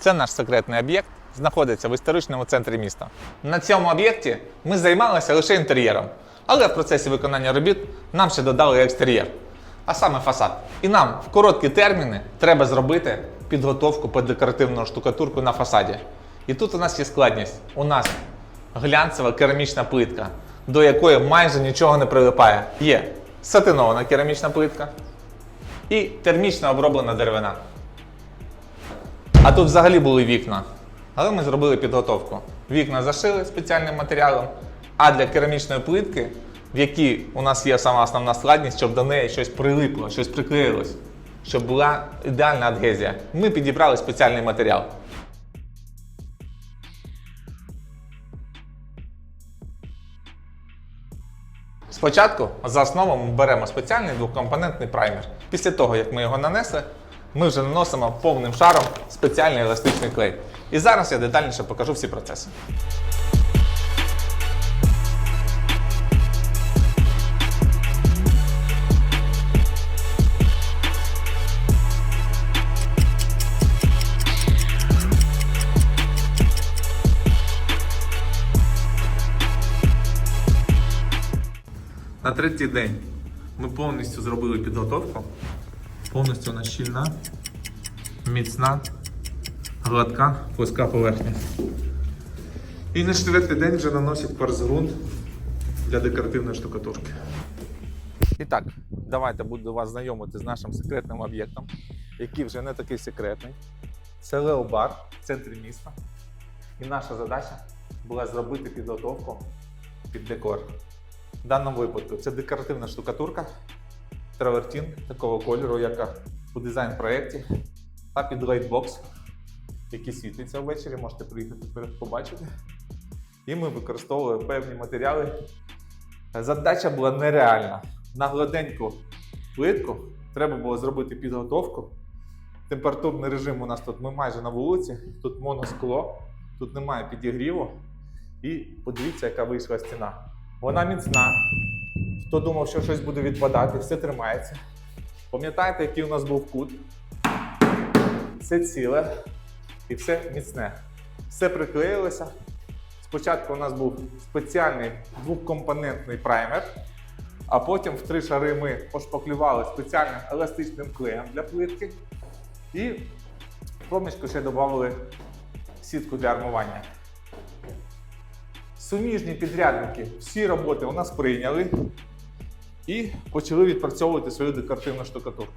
Це наш секретний об'єкт, знаходиться в історичному центрі міста. На цьому об'єкті ми займалися лише інтер'єром, але в процесі виконання робіт нам ще додали екстер'єр, а саме фасад. І нам в короткі терміни треба зробити підготовку під декоративну штукатурку на фасаді. І тут у нас є складність. У нас глянцева керамічна плитка, до якої майже нічого не прилипає. Є сатинована керамічна плитка і термічно оброблена деревина. А тут взагалі були вікна. Але ми зробили підготовку. Вікна зашили спеціальним матеріалом, а для керамічної плитки, в якій у нас є сама основна складність, щоб до неї щось прилипло, щось приклеїлось, щоб була ідеальна адгезія, ми підібрали спеціальний матеріал. Спочатку за основу ми беремо спеціальний двокомпонентний праймер. Після того, як ми його нанесли, ми вже наносимо повним шаром спеціальний еластичний клей. І зараз я детальніше покажу всі процеси. На третій день ми повністю зробили підготовку. Повністю вона щільна, міцна, гладка, плоска поверхня. І на четвертий день вже наносять кварцґрунт для декоративної штукатурки. І так, давайте буду вас знайомити з нашим секретним об'єктом, який вже не такий секретний. Це Леобар в центрі міста. І наша задача була зробити підготовку під декор. В даному випадку це декоративна штукатурка, травертін такого кольору, як у дизайн-проєкті, та під лайтбокс, який світиться ввечері, можете приїхати перед- побачити. І ми використовували певні матеріали. Задача була нереальна. На гладеньку плитку треба було зробити підготовку. Температурний режим у нас тут ми майже на вулиці, тут моноскло, тут немає підігріву. І подивіться, яка вийшла стіна. Вона міцна. Хто думав, що щось буде відпадати, все тримається. Пам'ятаєте, який у нас був кут? Все ціле і все міцне. Все приклеїлося. Спочатку у нас був спеціальний двокомпонентний праймер, а потім в три шари ми пошпаклювали спеціальним еластичним клеєм для плитки. І в проміжку ще додали сітку для армування. Суміжні підрядники всі роботи у нас прийняли і почали відпрацьовувати свою декоративну штукатурку.